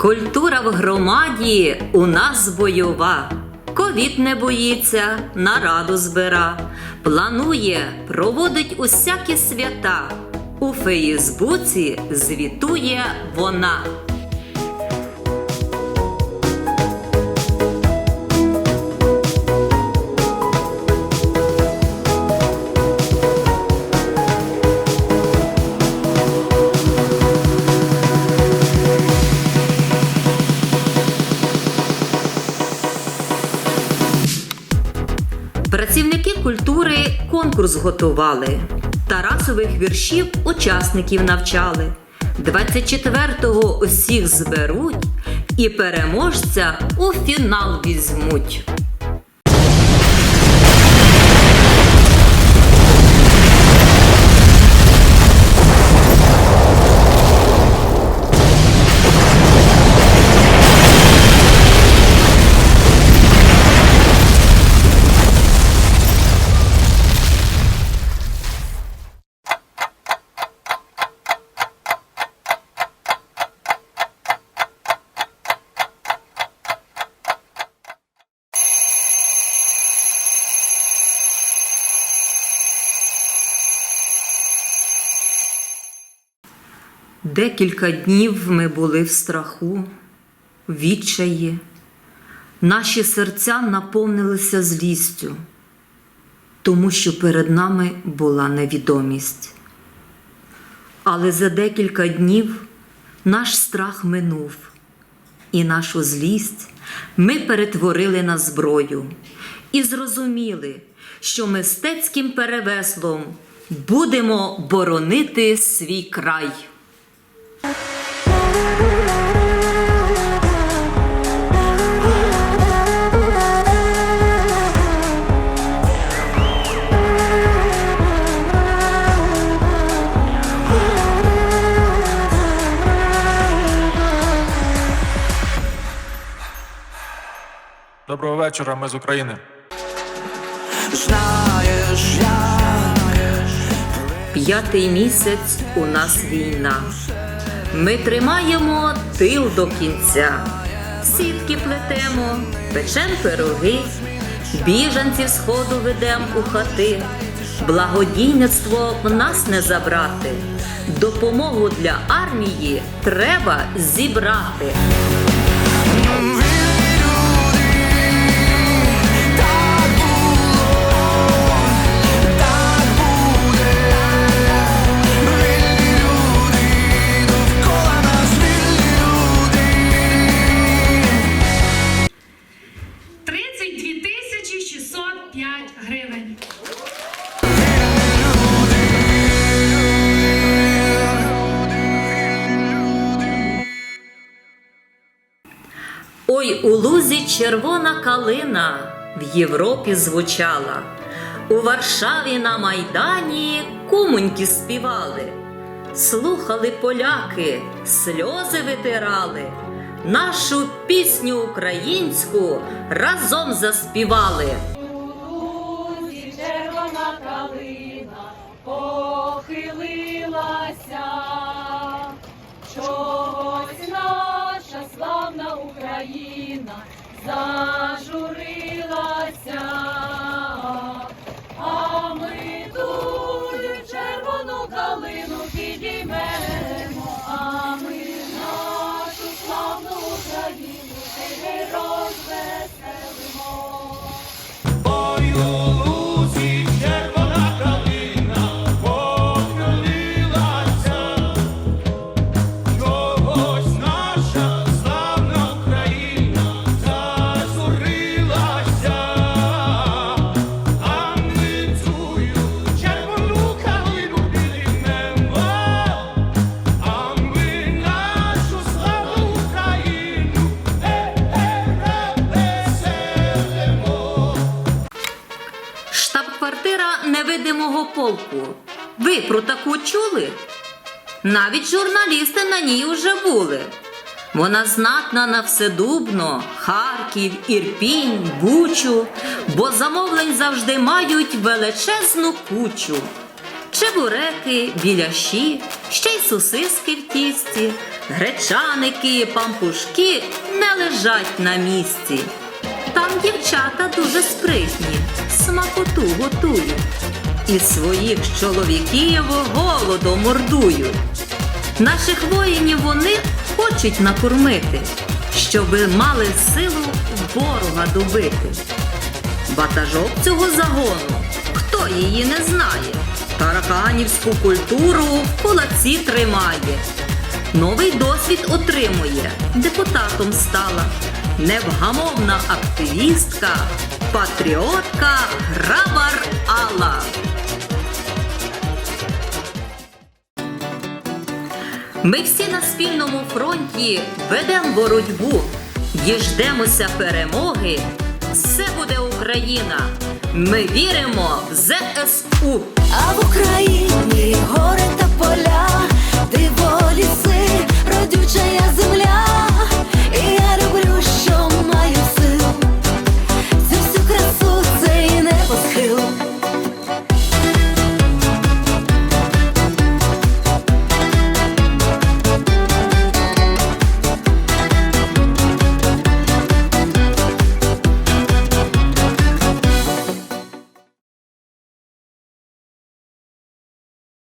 Культура в громаді у нас бойова. Ковід не боїться, нараду збира. Планує, проводить усякі свята. У Фейсбуці звітує вона. Культури конкурс готували. Тарасових віршів учасників навчали. 24-го усіх зберуть і переможця у фінал візьмуть. Декілька днів ми були в страху, відчаї. Наші серця наповнилися злістю, тому що перед нами була невідомість. Але за декілька днів наш страх минув, і нашу злість ми перетворили на зброю і зрозуміли, що мистецьким перевеслом будемо боронити свій край. Доброго вечора, ми з України. Знаєш, я П'ятий місяць у нас війна. Ми тримаємо тил до кінця. Сітки плетемо, печем пироги, біженців сходу ведем у хати. Благодійництво в нас не забрати. Допомогу для армії треба зібрати. Ой, у лузі червона калина в Європі звучала. У Варшаві на Майдані кумоньки співали. Слухали поляки, сльози витирали. Нашу пісню українську разом заспівали. Зажурилася, невидимого. Ви про таку чули? Навіть журналісти на ній уже були. Вона знатна на вседубно, Харків, Ірпінь, Бучу, бо замовлень завжди мають величезну кучу. чебуреки, біляші, ще й сосиски в тісті, гречаники, пампушки не лежать на місці. Там дівчата дуже спритні, смакоту готують. І своїх чоловіків голодом мордують. Наших воїнів вони хочуть накормити, щоби мали силу ворога добити. Ватажок цього загону, хто її не знає, тараканівську культуру в кулаці тримає. Новий досвід отримує, депутатом стала. Невгамовна активістка, патріотка Грабар Алла. Ми всі на спільному фронті ведемо боротьбу, діждемося перемоги. Все буде Україна. Ми віримо в ЗСУ. А в Україні